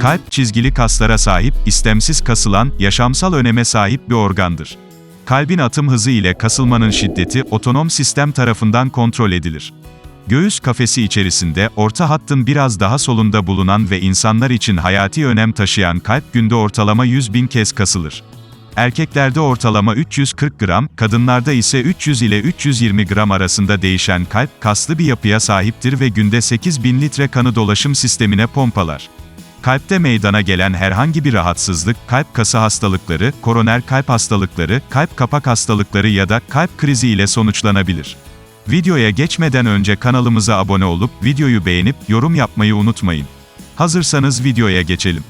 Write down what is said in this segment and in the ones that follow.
Kalp, çizgili kaslara sahip, istemsiz kasılan, yaşamsal öneme sahip bir organdır. Kalbin atım hızı ile kasılmanın şiddeti, otonom sistem tarafından kontrol edilir. Göğüs kafesi içerisinde, orta hattın biraz daha solunda bulunan ve insanlar için hayati önem taşıyan kalp günde ortalama 100 bin kez kasılır. Erkeklerde ortalama 340 gram, kadınlarda ise 300 ile 320 gram arasında değişen kalp, kaslı bir yapıya sahiptir ve günde 8 bin litre kanı dolaşım sistemine pompalar. Kalpte meydana gelen herhangi bir rahatsızlık, kalp kası hastalıkları, koroner kalp hastalıkları, kalp kapak hastalıkları ya da kalp krizi ile sonuçlanabilir. Videoya geçmeden önce kanalımıza abone olup, videoyu beğenip, yorum yapmayı unutmayın. Hazırsanız videoya geçelim.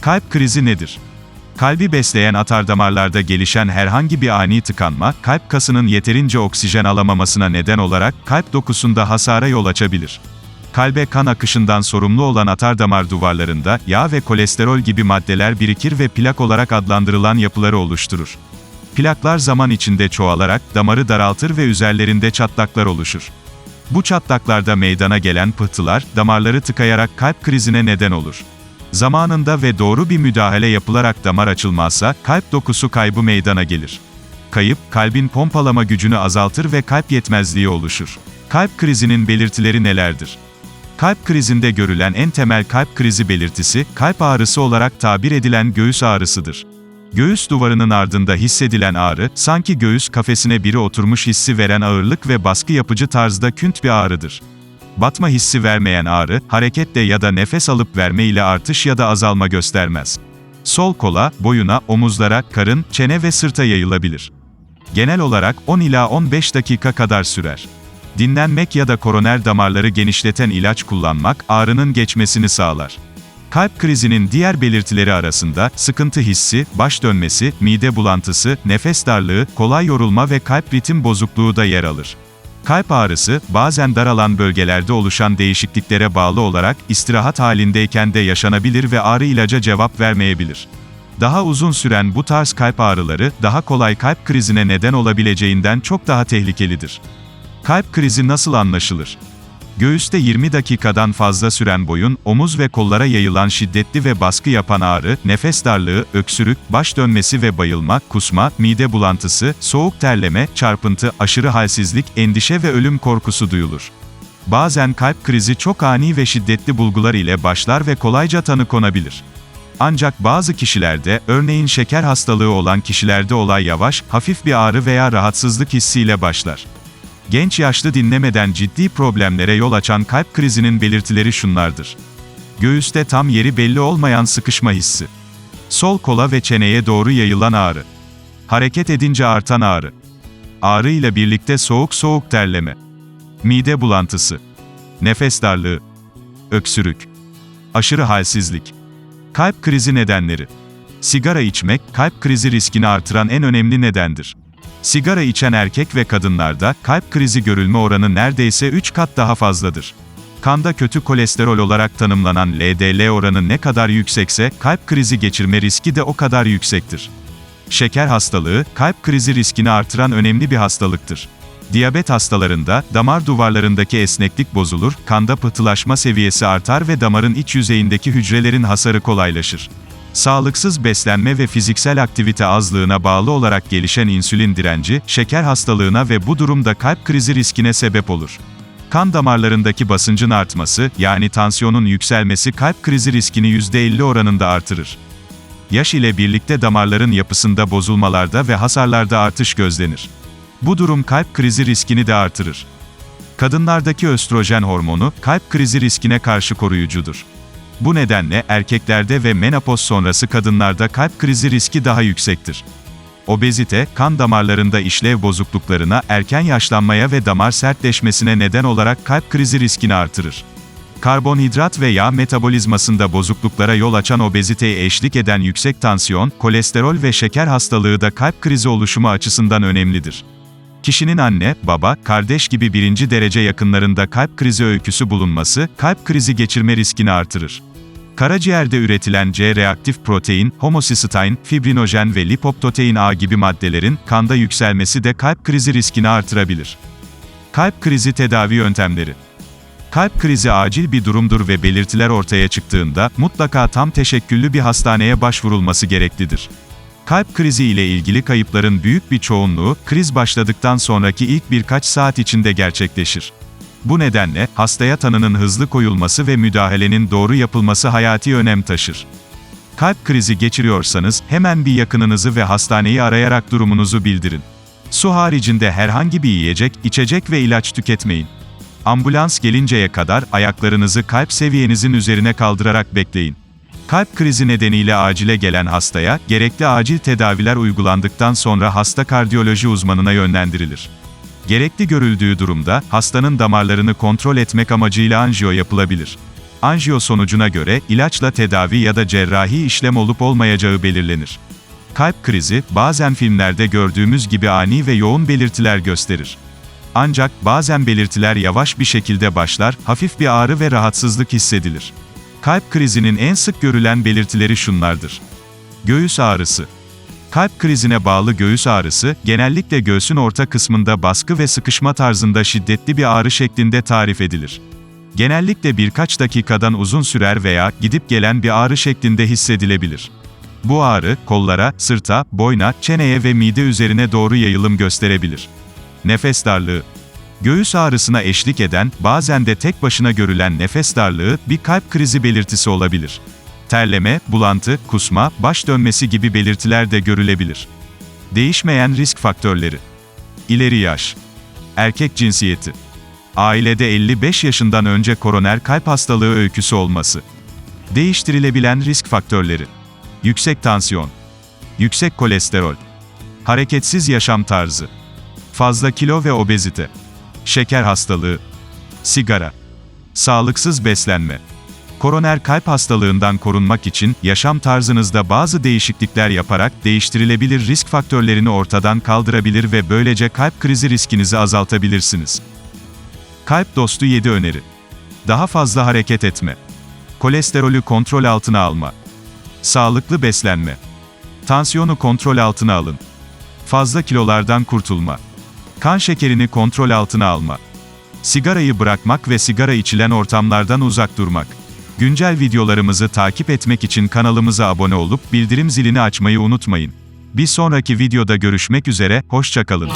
Kalp krizi nedir? Kalbi besleyen atardamarlarda gelişen herhangi bir ani tıkanma, kalp kasının yeterince oksijen alamamasına neden olarak, kalp dokusunda hasara yol açabilir. Kalbe kan akışından sorumlu olan atardamar duvarlarında, yağ ve kolesterol gibi maddeler birikir ve plak olarak adlandırılan yapıları oluşturur. Plaklar zaman içinde çoğalarak, damarı daraltır ve üzerlerinde çatlaklar oluşur. Bu çatlaklarda meydana gelen pıhtılar, damarları tıkayarak kalp krizine neden olur. Zamanında ve doğru bir müdahale yapılarak damar açılmazsa, kalp dokusu kaybı meydana gelir. Kayıp, kalbin pompalama gücünü azaltır ve kalp yetmezliği oluşur. Kalp krizinin belirtileri nelerdir? Kalp krizinde görülen en temel kalp krizi belirtisi, kalp ağrısı olarak tabir edilen göğüs ağrısıdır. Göğüs duvarının ardında hissedilen ağrı, sanki göğüs kafesine biri oturmuş hissi veren ağırlık ve baskı yapıcı tarzda künt bir ağrıdır. Batma hissi vermeyen ağrı, hareketle ya da nefes alıp verme ile artış ya da azalma göstermez. Sol kola, boyuna, omuzlara, karın, çene ve sırta yayılabilir. Genel olarak 10 ila 15 dakika kadar sürer. Dinlenmek ya da koroner damarları genişleten ilaç kullanmak ağrının geçmesini sağlar. Kalp krizinin diğer belirtileri arasında sıkıntı hissi, baş dönmesi, mide bulantısı, nefes darlığı, kolay yorulma ve kalp ritim bozukluğu da yer alır. Kalp ağrısı, bazen daralan bölgelerde oluşan değişikliklere bağlı olarak istirahat halindeyken de yaşanabilir ve ağrı ilaca cevap vermeyebilir. Daha uzun süren bu tarz kalp ağrıları, daha kolay kalp krizine neden olabileceğinden çok daha tehlikelidir. Kalp krizi nasıl anlaşılır? Göğüste 20 dakikadan fazla süren boyun, omuz ve kollara yayılan şiddetli ve baskı yapan ağrı, nefes darlığı, öksürük, baş dönmesi ve bayılma, kusma, mide bulantısı, soğuk terleme, çarpıntı, aşırı halsizlik, endişe ve ölüm korkusu duyulur. Bazen kalp krizi çok ani ve şiddetli bulgular ile başlar ve kolayca tanı konabilir. Ancak bazı kişilerde, örneğin şeker hastalığı olan kişilerde olay yavaş, hafif bir ağrı veya rahatsızlık hissiyle başlar. Genç yaşlı dinlemeden ciddi problemlere yol açan kalp krizinin belirtileri şunlardır. Göğüste tam yeri belli olmayan sıkışma hissi. Sol kola ve çeneye doğru yayılan ağrı. Hareket edince artan ağrı. Ağrı ile birlikte soğuk soğuk terleme. Mide bulantısı. Nefes darlığı. Öksürük. Aşırı halsizlik. Kalp krizi nedenleri. Sigara içmek, kalp krizi riskini artıran en önemli nedendir. Sigara içen erkek ve kadınlarda kalp krizi görülme oranı neredeyse 3 kat daha fazladır. Kanda kötü kolesterol olarak tanımlanan LDL oranı ne kadar yüksekse kalp krizi geçirme riski de o kadar yüksektir. Şeker hastalığı, kalp krizi riskini artıran önemli bir hastalıktır. Diyabet hastalarında, damar duvarlarındaki esneklik bozulur, kanda pıhtılaşma seviyesi artar ve damarın iç yüzeyindeki hücrelerin hasarı kolaylaşır. Sağlıksız beslenme ve fiziksel aktivite azlığına bağlı olarak gelişen insülin direnci, şeker hastalığına ve bu durumda kalp krizi riskine sebep olur. Kan damarlarındaki basıncın artması, yani tansiyonun yükselmesi kalp krizi riskini %50 oranında artırır. Yaş ile birlikte damarların yapısında bozulmalarda ve hasarlarda artış gözlenir. Bu durum kalp krizi riskini de artırır. Kadınlardaki östrojen hormonu, kalp krizi riskine karşı koruyucudur. Bu nedenle erkeklerde ve menopoz sonrası kadınlarda kalp krizi riski daha yüksektir. Obezite, kan damarlarında işlev bozukluklarına, erken yaşlanmaya ve damar sertleşmesine neden olarak kalp krizi riskini artırır. Karbonhidrat ve yağ metabolizmasında bozukluklara yol açan obeziteye eşlik eden yüksek tansiyon, kolesterol ve şeker hastalığı da kalp krizi oluşumu açısından önemlidir. Kişinin anne, baba, kardeş gibi birinci derece yakınlarında kalp krizi öyküsü bulunması, kalp krizi geçirme riskini artırır. Karaciğerde üretilen C-reaktif protein, homocysteine, fibrinojen ve lipoptotein A gibi maddelerin kanda yükselmesi de kalp krizi riskini artırabilir. Kalp krizi tedavi yöntemleri Kalp krizi acil bir durumdur ve belirtiler ortaya çıktığında mutlaka tam teşekküllü bir hastaneye başvurulması gereklidir. Kalp krizi ile ilgili kayıpların büyük bir çoğunluğu, kriz başladıktan sonraki ilk birkaç saat içinde gerçekleşir. Bu nedenle, hastaya tanının hızlı koyulması ve müdahalenin doğru yapılması hayati önem taşır. Kalp krizi geçiriyorsanız, hemen bir yakınınızı ve hastaneyi arayarak durumunuzu bildirin. Su haricinde herhangi bir yiyecek, içecek ve ilaç tüketmeyin. Ambulans gelinceye kadar ayaklarınızı kalp seviyenizin üzerine kaldırarak bekleyin. Kalp krizi nedeniyle acile gelen hastaya, gerekli acil tedaviler uygulandıktan sonra hasta kardiyoloji uzmanına yönlendirilir. Gerekli görüldüğü durumda, hastanın damarlarını kontrol etmek amacıyla anjiyo yapılabilir. Anjiyo sonucuna göre, ilaçla tedavi ya da cerrahi işlem olup olmayacağı belirlenir. Kalp krizi, bazen filmlerde gördüğümüz gibi ani ve yoğun belirtiler gösterir. Ancak, bazen belirtiler yavaş bir şekilde başlar, hafif bir ağrı ve rahatsızlık hissedilir. Kalp krizinin en sık görülen belirtileri şunlardır. Göğüs ağrısı. Kalp krizine bağlı göğüs ağrısı, genellikle göğsün orta kısmında baskı ve sıkışma tarzında şiddetli bir ağrı şeklinde tarif edilir. Genellikle birkaç dakikadan uzun sürer veya gidip gelen bir ağrı şeklinde hissedilebilir. Bu ağrı, kollara, sırta, boyna, çeneye ve mide üzerine doğru yayılım gösterebilir. Nefes darlığı. Göğüs ağrısına eşlik eden, bazen de tek başına görülen nefes darlığı, bir kalp krizi belirtisi olabilir. Terleme, bulantı, kusma, baş dönmesi gibi belirtiler de görülebilir. Değişmeyen risk faktörleri. İleri yaş. Erkek cinsiyeti. Ailede 55 yaşından önce koroner kalp hastalığı öyküsü olması. Değiştirilebilen risk faktörleri. Yüksek tansiyon. Yüksek kolesterol. Hareketsiz yaşam tarzı. Fazla kilo ve obezite. Şeker hastalığı. Sigara. Sağlıksız beslenme. Koroner kalp hastalığından korunmak için yaşam tarzınızda bazı değişiklikler yaparak değiştirilebilir risk faktörlerini ortadan kaldırabilir ve böylece kalp krizi riskinizi azaltabilirsiniz. Kalp dostu 7 öneri. Daha fazla hareket etme. Kolesterolü kontrol altına alma. Sağlıklı beslenme. Tansiyonu kontrol altına alın. Fazla kilolardan kurtulma. Kan şekerini kontrol altına alma. Sigarayı bırakmak ve sigara içilen ortamlardan uzak durmak. Güncel videolarımızı takip etmek için kanalımıza abone olup bildirim zilini açmayı unutmayın. Bir sonraki videoda görüşmek üzere, hoşçakalın.